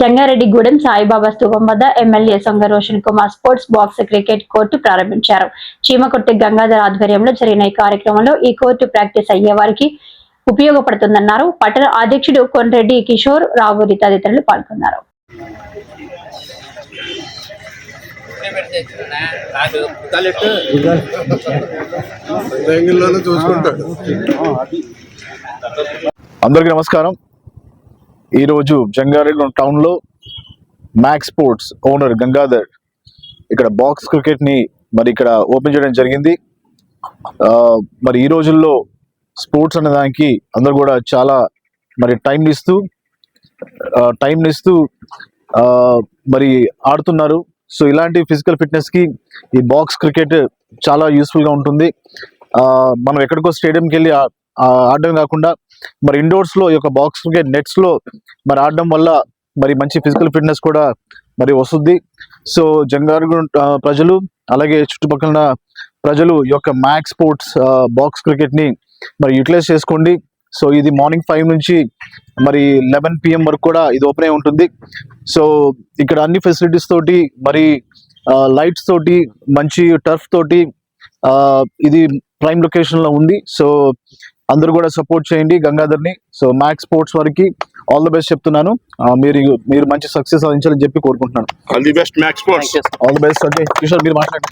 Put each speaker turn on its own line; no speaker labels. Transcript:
జంగారెడ్డిగూడెం సాయిబాబా స్థూపం వద్ద MLA Songa Roshan Kumar sports box cricket court ప్రారంభించారు. చీమకొట్టి గంగాధర్ ఆధ్వర్యంలో జరిగిన ఈ కార్యక్రమంలో ఈ కోర్టు ప్రాక్టీస్ అయ్యే వారికి ఉపయోగపడుతుందన్నారు. పట్టణ అధ్యక్షుడు కొండ్రెడ్డి కిషోర్ రావూరి తదితరులు పాల్గొన్నారు.
అందరికీ నమస్కారం. ఈరోజు జంగారెడ్డి టౌన్లో మ్యాక్స్ స్పోర్ట్స్ ఓనర్ గంగాధర్ ఇక్కడ బాక్స్ క్రికెట్ని మరి ఇక్కడ ఓపెన్ చేయడం జరిగింది. మరి ఈ రోజుల్లో స్పోర్ట్స్ అనే దానికి అందరు కూడా చాలా మరి టైం ఇస్తూ టైం ఇస్తూ మరి ఆడుతున్నారు. సో ఇలాంటి ఫిజికల్ ఫిట్నెస్కి ఈ బాక్స్ క్రికెట్ చాలా యూస్ఫుల్గా ఉంటుంది. మనం ఎక్కడికో స్టేడియంకి వెళ్ళి ఆడడం కాకుండా మరి ఇండోర్స్లో ఈ యొక్క బాక్స్ క్రికెట్ నెట్స్లో మరి ఆడడం వల్ల మరి మంచి ఫిజికల్ ఫిట్నెస్ కూడా మరి వస్తుంది. సో జంగారు ప్రజలు అలాగే చుట్టుపక్కల ప్రజలు ఈ యొక్క మ్యాక్స్ స్పోర్ట్స్ బాక్స్ క్రికెట్ని మరి యూటిలైజ్ చేసుకోండి. సో ఇది మార్నింగ్ ఫైవ్ నుంచి మరి లెవెన్ పిఎం వరకు కూడా ఇది ఓపెన్ అయి ఉంటుంది. సో ఇక్కడ అన్ని ఫెసిలిటీస్ తోటి మరి లైట్స్ తోటి మంచి టర్ఫ్ తోటి ఇది ప్రైమ్ లొకేషన్లో ఉంది. సో అందరూ కూడా సపోర్ట్ చేయండి గంగాధర్ని. సో మ్యాక్స్ స్పోర్ట్స్ వారికి ఆల్ ద బెస్ట్ చెప్తున్నాను. మీరు మీరు మంచి సక్సెస్ సాధించాలని చెప్పి కోరుకుంటున్నాను.
All the best max sports
all the best అంటే కిషోర్ మీరు మాట్లాడండి.